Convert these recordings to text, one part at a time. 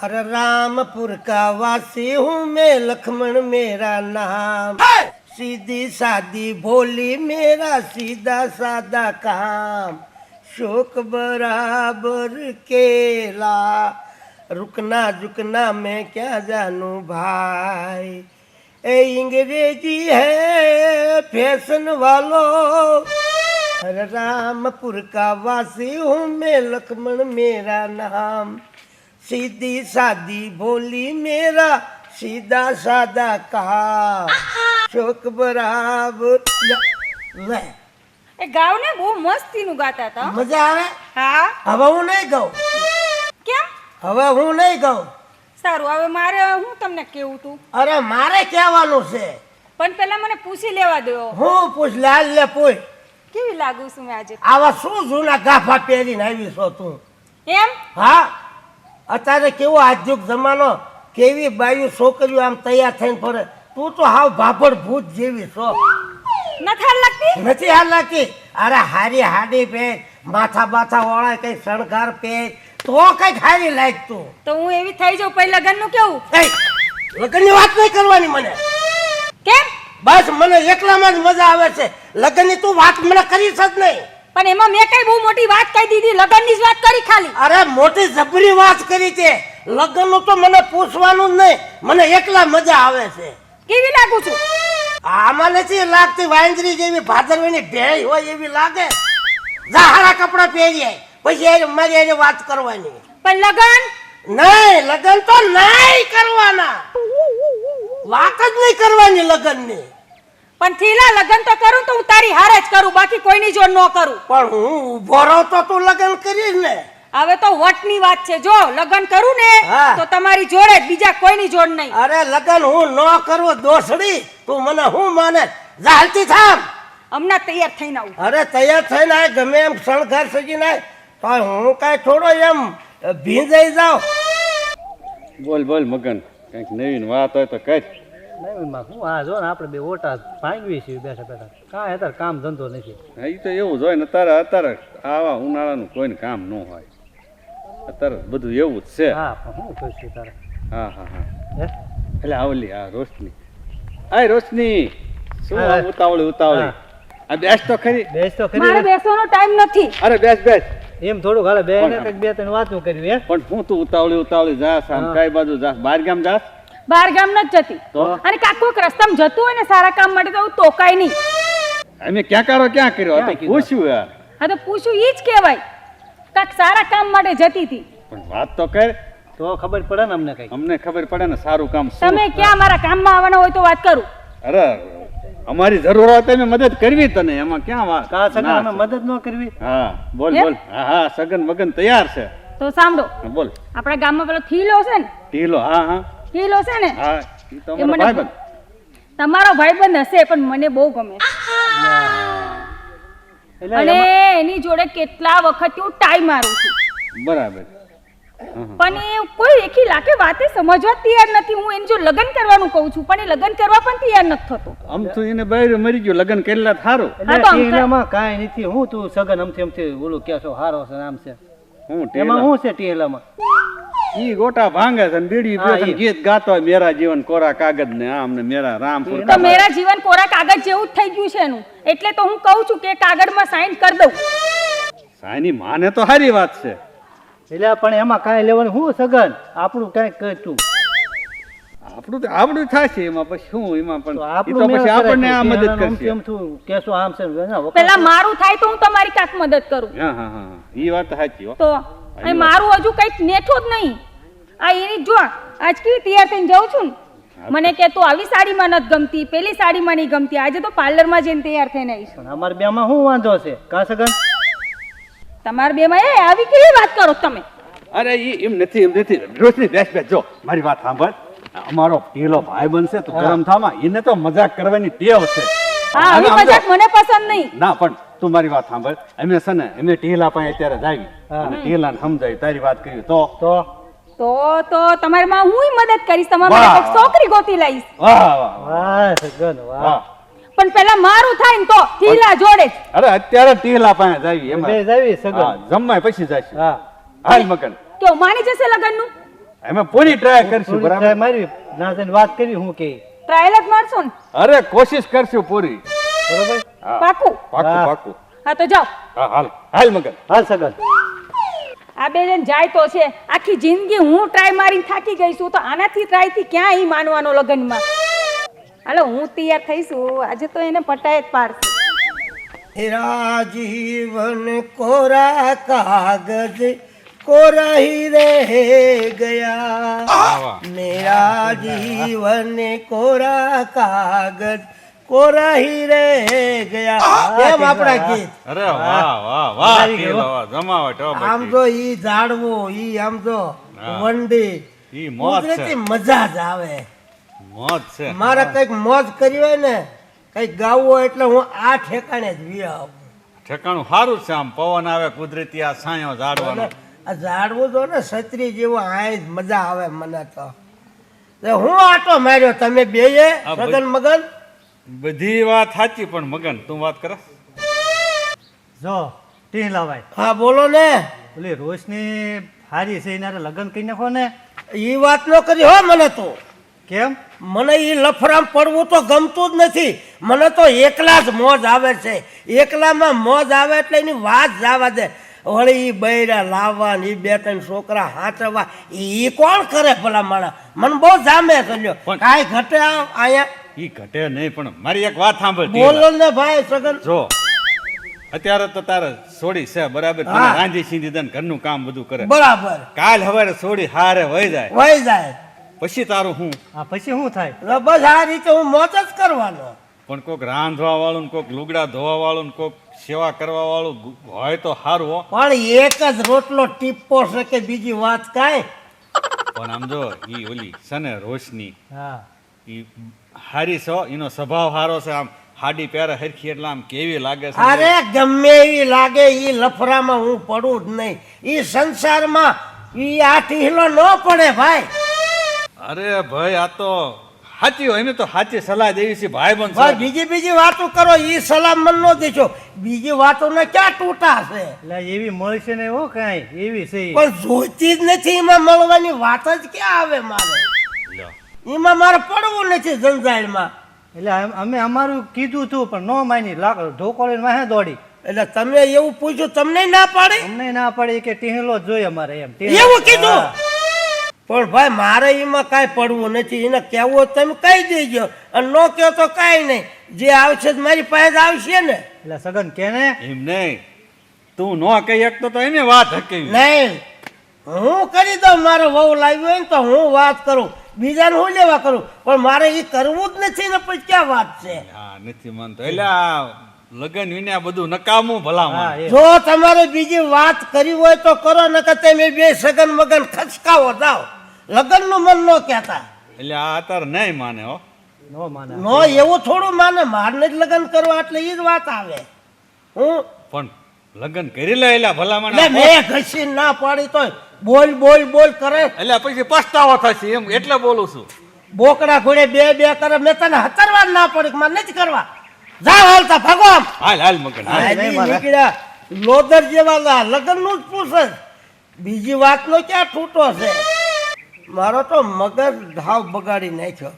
अरे रामपुर का वासी हूँ मैं लक्ष्मण मेरा नाम सीधी सादी भोली मेरा सीधा सादा काम शोक बराबर केला रुकना झुकना मैं क्या जानू भाई ए अंग्रेजी है फैशन वालों अरे रामपुर का वासी हूँ मैं लक्ष्मण मेरा नाम સીધી સાદી બોલી મેરા સીધા સાદા કહા શોક બરાબર લે એ ગાવ ને બહુ મસ્તી નું ગાતા હતા મજા આવે? હા. હવે હું નહીં ગાઉં. કેમ? હવે હું નહીં ગાઉં. સારું હવે મારે હું તમને કેવું તું? અરે મારે કહેવાનું છે. પણ પેલા મને પૂછી લેવા દો. હું પૂછ લાલ લે પૂછ. કેવી લાગુ છું મેં આજે? આવા શું જૂના ગાફા પહેરીને આવી છો તું? એમ? હા. અત્યારે કેવો આજુક જમાનો કેવી બાયુ છોકરીઓ આમ તૈયાર થઈને ફરે. તું તો હાવ ભાભડ ભૂત જેવી છો. નથી હાલ લાગતી? લાગતી? અરે હારી હાડી પહેર માથા બાથા વાળા કઈ શણગાર પહેર તો કઈ હારી લાગ તું. તો હું એવી થઈ જાઉં પછી લગ્નનું કેવું? લગ્નની વાત નહીં કરવાની મને. કેમ? બસ મને એકલામાં જ મજા આવે છે. લગ્નની તું વાત મને કરીશ જ નહીં. પણ એમાં મેં કઈ બહુ મોટી વાત કહી દીધી લગ્નની જ વાત કરી ખાલી. અરે મોટી જબરી વાત કરી છે. લગ્નનું તો મને પૂછવાનું જ નહીં. મને એકલા મજા આવે છે. કેવી લાગુ છું? આમાં નથી લાગતી વાંદરી જેવી ભાદરવીની ભેળ હોય એવી લાગે. ઝાહરા કપડા પહેરીએ. પછી મારી એને વાત કરવાની. પણ લગ્ન? નહીં લગ્ન તો નહીં કરવાના. વાત જ નહીં કરવાની લગ્નની. પણ થીલા લગન તો કરું તો હું તારી હારે જ કરું બાકી કોઈની જોડ ન કરું. પણ હું ઊભો રહું તો તું લગ્ન કરીશ ને. હવે તો વટની વાત છે. જો લગ્ન કરું ને હા. તો તમારી જોડે જ બીજા કોઈની જોડ નહીં. અરે લગન હું ન કરું દોસડી. તું મને હું માને? જાલતી થામ. હમણાં તૈયાર થઈને આવું. અરે તૈયાર થઈને આય ગમે એમ શણગાર સજીને તો હું કાંઈ થોડો એમ ભીંજાઈ જાઉં. બોલ બોલ મગન. કંઈક નવીન વાત હોય તો કર નવીનમાં હું આ જો ને આપણે બે ઓટા ભાંગવી છીએ બેઠા બેઠા. કાંઈ અત્યારે કામ ધંધો નથી. હા, તો એવું જ હોય ને અત્યારે અત્યારે આવા ઉનાળાનું કોઈને કામ ન હોય. અત્યારે બધું એવું જ છે. હા પણ હું કહીશું તારે? હા હા હા. એટલે આવલી હા રોશની. આય રોશની! શું આ. ઉતાવળી ઉતાવળી. આ બેસ તો ખરી. બેસ તો મારે ખરી બેસવાનો ટાઈમ નથી. અરે બેસ બેસ. એમ થોડું હાલે બે પણ- બે ત્રણ વાતું કર્યું હે? પણ હું તું ઉતાવળી ઉતાવળી જાસ આમ કઈ બાજુ જાસ? બાર ગામ જાસ? બહાર ગામ નથી જતી. અને કાંઈક કોઈક રસ્તામાં જતું હોય ને સારા કામ માટે તો હું તોકાય નહીં. અને ક્યાં કરો ક્યાં કર્યો? આ તો પૂછ્યું યાર. હા તો પૂછ્યું ઈ જ કહેવાય. કાક સારા કામ માટે જતી હતી. પણ વાત તો કર. તો ખબર પડે ને અમને કઈ અમને ખબર પડે ને સારું કામ તમે ક્યાં મારા કામમાં આવવાના હોય તો વાત કરું. અરે અમારી જરૂર હોય તો અમે મદદ કરવી તને. એમાં ક્યાં વાત? કા સગન અમે મદદ ન કરવી? હા બોલ બોલ. હા હા સગન મગન તૈયાર છે. તો સાંભળો. બોલ. આપણા ગામમાં પેલો થીલો છે ને? થીલો હા હા. થીલો છે ને. હા ઈ તો એ મને ભાઈબંધ. તમારો ભાઈબંધ હશે પણ મને બહુ ગમે અને એની જોડે કેટલા વખત હું ટાઈ મારું છું. બરાબર. પણ એ કોઈ એકી લાકે વાતે સમજવા તૈયાર નથી. હું એને જો લગ્ન કરવાનું કહું છું પણ એ લગ્ન કરવા પણ તૈયાર નથી થતો. આમ તો એને બૈરું મરી ગયો લગ્ન કરેલા થારો. ટીહેલામાં કાંઈ નથી. હું તું સગન અમથી અમથી ઓલું કે છો હારો છે આમ છે. હું એમાં હું છે ટીહેલામાં ઈ ગોટા ભાંગે છે બીડી ઈ. ગીત ગાતો હોય મેરા જીવન કોરા કાગજ ને આમ ને મેરા રામપુર તો મેરા જીવન કોરા કાગજ જેવું જ થઈ ગયું છે એનું. એટલે તો હું કહું છું કે કાગળમાં સાઈન કરી દઉં. સાઈની માને તો સારી વાત છે. એટલે પણ એમાં કાંઈ લેવાનું હું સગન? આપણું કાંઈક કર આપણું આપણું થાય છે એમાં પછી શું એમાં પણ આપણું તો પછી આપણને આ મદદ કરશે. કેમ છું કેસો આમ છે પેલા મારું થાય તો હું તમારી કાક મદદ કરું. હા હા હા એ વાત સાચી તો અહીં મારું હજુ કંઈક નેઠું જ નહીં. આ એની જો આજ કેવી તૈયાર થઈને જાઉં છું? ને મને કે તું આવી સાડીમાં નથી ગમતી પેલી સાડીમાં નહીં ગમતી. આજે તો પાર્લરમાં જઈને તૈયાર થઈને આવીશ. પણ અમારે બેમાં શું વાંધો છે? કા સગન? તમારા બેમાં એ આવી કેવી વાત કરો તમે? અરે ઈ એમ નથી એમ નથી. રોશની બેસ બેસ જો મારી વાત સાંભળ. અમારો પેલો ભાઈ બનશે તો ગરમ થામાં. એને તો મજાક કરવાની ટેવ છે. હા અને આવી મજાક મને પસંદ નહીં. ના પણ તું મારી વાત સાંભળ. અમે છે ને અમે ટેલા પાસે અત્યારે જાવી અને હા. ને સમજાવી તારી વાત કરી. તો? તો? તો તો તમારી માં હું મદદ કરીશ. તમારા માટે છોકરી ગોતી લઈશ. વાહ વાહ વાહ, સગન વાહ. પણ પેલા મારું થાય ને તો ટીલા જોડે અરે અત્યારે ટીલા પાસે જાવી આવી બે જાવી સગન. જમવાય પછી જશે. હા. હાલ મકન કેવું માની જશે લગ્નનું? અમે પૂરી ટ્રાય કરશું બરાબર? મારી ના વાત કરી હું કે. ટ્રાયલ જ મારશો ને? અરે કોશિશ કરશું પૂરી. બરોબર? પાકું. પાકું પાકું. હા તો જાઓ. હા હાલ. હાલ મગન. હાલ સગન. આ બે જણ જાય તો છે. આખી જિંદગી હું ટ્રાય મારીને થાકી ગઈ છું. તો આનાથી ટ્રાયથી ક્યાં ઈ માનવાનો લગનમાં? હાલો હું તૈયાર થઈશું આજે તો એને પટાય જ પાડશે રાજીવન કોરા કાગજ કોરા રે ગયા. મેરા જીવન કોરા કાગજ કોરાહી રે ગયા. એમ આપણા ગીત. અરે વાહ વાહ વાહ જમાવટ આમ તો ઈ ઝાડવું ઈ આમ તો વંડી. ઈ મોજ છે. મજા જ આવે. મોજ છે. મારા કંઈક મોજ કરી હોય ને કંઈક ગાવું હોય એટલે હું આ ઠેકાણે જ વી વિયા ઠેકાણું સારું છે આમ. પવન આવે કુદરતી આ સાયો ઝાડવાનો આ ઝાડવું જો ને છત્રી જેવો આ મજા આવે મને તો. હું આટો માર્યો તમે બેયે મગન મગન? બધી વાત સાચી પણ મગન તું વાત કર. જો ટીહલા ભાઈ હા બોલો ને. ઓલી રોશની હારી છે એના લગ્ન કરી નાખો ને. એ વાત ન કરી હો મને તો. કેમ? મને એ લફરામ પડવું તો ગમતું જ નથી. મને તો એકલા જ મોજ આવે છે. એકલામાં મોજ આવે એટલે એની વાત જવા દે. વળી એ બૈરા લાવવા ને એ બે ત્રણ છોકરા હાંચવા એ કોણ કરે ભલા માણા મને બહુ જામે કર્યો પણ- કાંઈ ઘટે આ- અહીંયા? ઈ ઘટે નહીં પણ મારી એક વાત સાંભળ બોલો ને ભાઈ સગન. જો અત્યારે તો તારે સોડી છે બરાબર? રાંધી સીધી દે ઘરનું કામ બધું કરે. બરાબર. કાલ હવારે સોડી હારે વહી જાય. વહી જાય. પછી તારું હું? હા પછી શું થાય? બસ આ રીતે હું મોત જ કરવાનો. પણ કોક રાંધવા વાળું ને કોક લુગડા ધોવા વાળું કોક સેવા કરવા વાળું હોય તો સારું પણ એક જ રોટલો ટીપો છે કે બીજી વાત કાંઈ? પણ આમ જો ઈ ઓલી છે ને રોશની. હા. ઈ હારી છો? એનો સ્વભાવ સારો છે? આમ હાડી પહેરે હરખી એટલે આમ કેવી લાગે છે? અરે ગમે એ લાગે એ લફરામાં હું પડું જ નહીં. એ સંસારમાં એ આ ટીહલો ન પડે ભાઈ. અરે ભાઈ આ તો સાચી હોય ને તો સાચી સલાહ દેવી છે ભાઈ ભાઈ બન બીજી બીજી વાતો કરો એ સલાહ મન નો દેશો બીજી વાતો ને ક્યાં તૂટા છે? એટલે એવી મળશે ને એવો કાંઈ? એવી છે. પણ જોઈતી જ નથી એમાં મળવાની વાત જ ક્યાં આવે મારે? એમાં મારે પડવું નથી જંજાળમાં. એટલે અમે અમારું કીધું તું પણ ન માની. ધોકો લઈને વાહે દોડી. એટલે તમે એવું પૂછ્યું તમને ના પાડે? અમને ના પાડે કે ટીહલો જોઈએ અમારે એમ. એવું કીધું? પણ ભાઈ મારે એમાં કાંઈ પડવું નથી. એને કહેવું હોય તમે કહી દેજો. અને ન કહો તો કાંઈ નહીં. જે આવશે મારી પાસે જ આવશે ને. એટલે સગન કેને એમ નહીં. તું ન કહી શકતો તો એને વાત હકી નહીં. હું કરી દઉં. મારો વહુ લાવ્યો હોય ને તો હું વાત કરું. બીજાને હું લેવા કરું? પણ મારે એ કરવું જ નથી ને પછી ક્યાં વાત છે? હા નથી માનતો. એટલે લગન વિના બધું નકામું ભલા જો તમારે બીજી વાત કરી હોય તો કરો ને કે તમે બે સગન મગન ખસકાવો જાઓ. લગ્નનું મન ન કહેતા. એટલે આ અત્યારે નહીં માને હો. નો માને. નો એવું થોડું માને. મારને જ લગ્ન કરવા એટલે એ જ વાત આવે. હું પણ લગન કરી લે એટલે ભલામણ ને મેં ઘસી ના પાડી તોય બોલ બોલ બોલ કરે. એટલે પછી પસ્તાવો થશે એમ એટલે બોલું છું. બોકડા ઘોડે બે બે કરે મેં તને હતરવા ના પડી મારે નથી કરવા. જા હાલતા ભાગો આમ. હાલ હાલ મગન. નીકળ્યા. લોદર જેવા લગ્નનું જ પૂછે. બીજી વાતનો ક્યાં છૂટો છે? મારો તો મગજ ધાવ બગાડી નાખ્યો.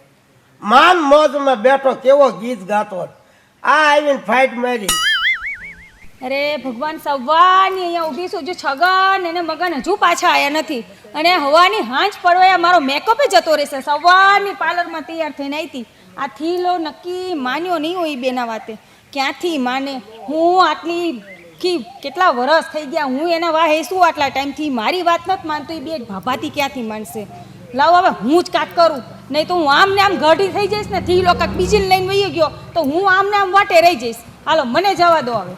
માન મોજમાં બેઠો કેવો ગીત ગાતો. આ આવીને ફાઇટ મારી. અરે, ભગવાન સવારની અહીંયા ઊભી છું. જો છગન અને મગન હજુ પાછા આવ્યા નથી. અને હવાની હાંજ પડવા મારો મેકઅપ જતો રહેશે. સવારની પાર્લરમાં તૈયાર થઈને આવી હતી. આ થીલો નક્કી માન્યો નહીં હોય બેના વાતે. ક્યાંથી માને? હું આટલી કી કેટલા વરસ થઈ ગયા? હું એના વાહે શું આટલા ટાઈમથી? મારી વાત નથી માનતો એ બે ભાભાથી ક્યાંથી માનશે? લાવ હવે, હું જ કાંક કરું. નહીં તો હું આમ ને આમ ઘડી થઈ જઈશ ને, થીલો કાંક બીજીને લઈને વહી ગયો, તો હું આમ ને આમ વાટે રહી જઈશ. હાલો મને જવા દો હવે.